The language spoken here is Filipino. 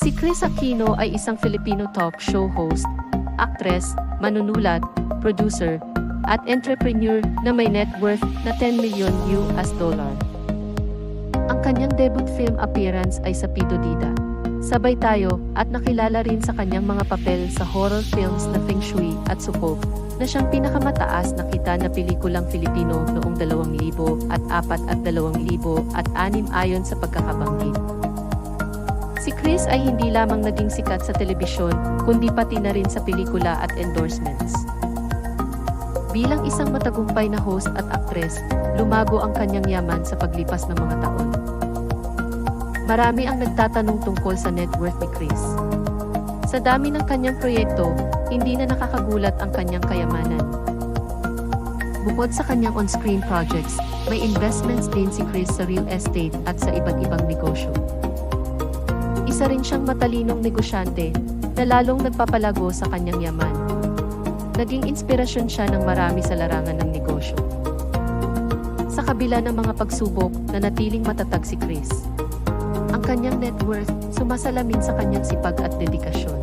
Si Chris Aquino ay isang Filipino talk show host, actress, manunulat, producer, at entrepreneur na may net worth na 10 million US dollar. Ang kanyang debut film appearance ay sa Pido Dida. Sabay tayo at nakilala rin sa kanyang mga papel sa horror films na Feng Shui at Sukov na siyang pinakamataas na kita na pelikulang Filipino noong 2000 at 4 at 2000 at 6 ayon sa pagkakabanggit. Si Chris ay hindi lamang naging sikat sa telebisyon, kundi pati na rin sa pelikula at endorsements. Bilang isang matagumpay na host at aktres, lumago ang kanyang yaman sa paglipas ng mga taon. Marami ang nagtatanong tungkol sa net worth ni Chris. Sa dami ng kanyang proyekto, hindi na nakakagulat ang kanyang kayamanan. Bukod sa kanyang on-screen projects, may investments din si Chris sa real estate at sa iba't ibang negosyo. Isa rin siyang matalinong negosyante na lalong nagpapalago sa kanyang yaman. Naging inspirasyon siya ng marami sa larangan ng negosyo. Sa kabila ng mga pagsubok, nanatiling matatag si Chris. Ang kanyang net worth sumasalamin sa kanyang sipag at dedikasyon.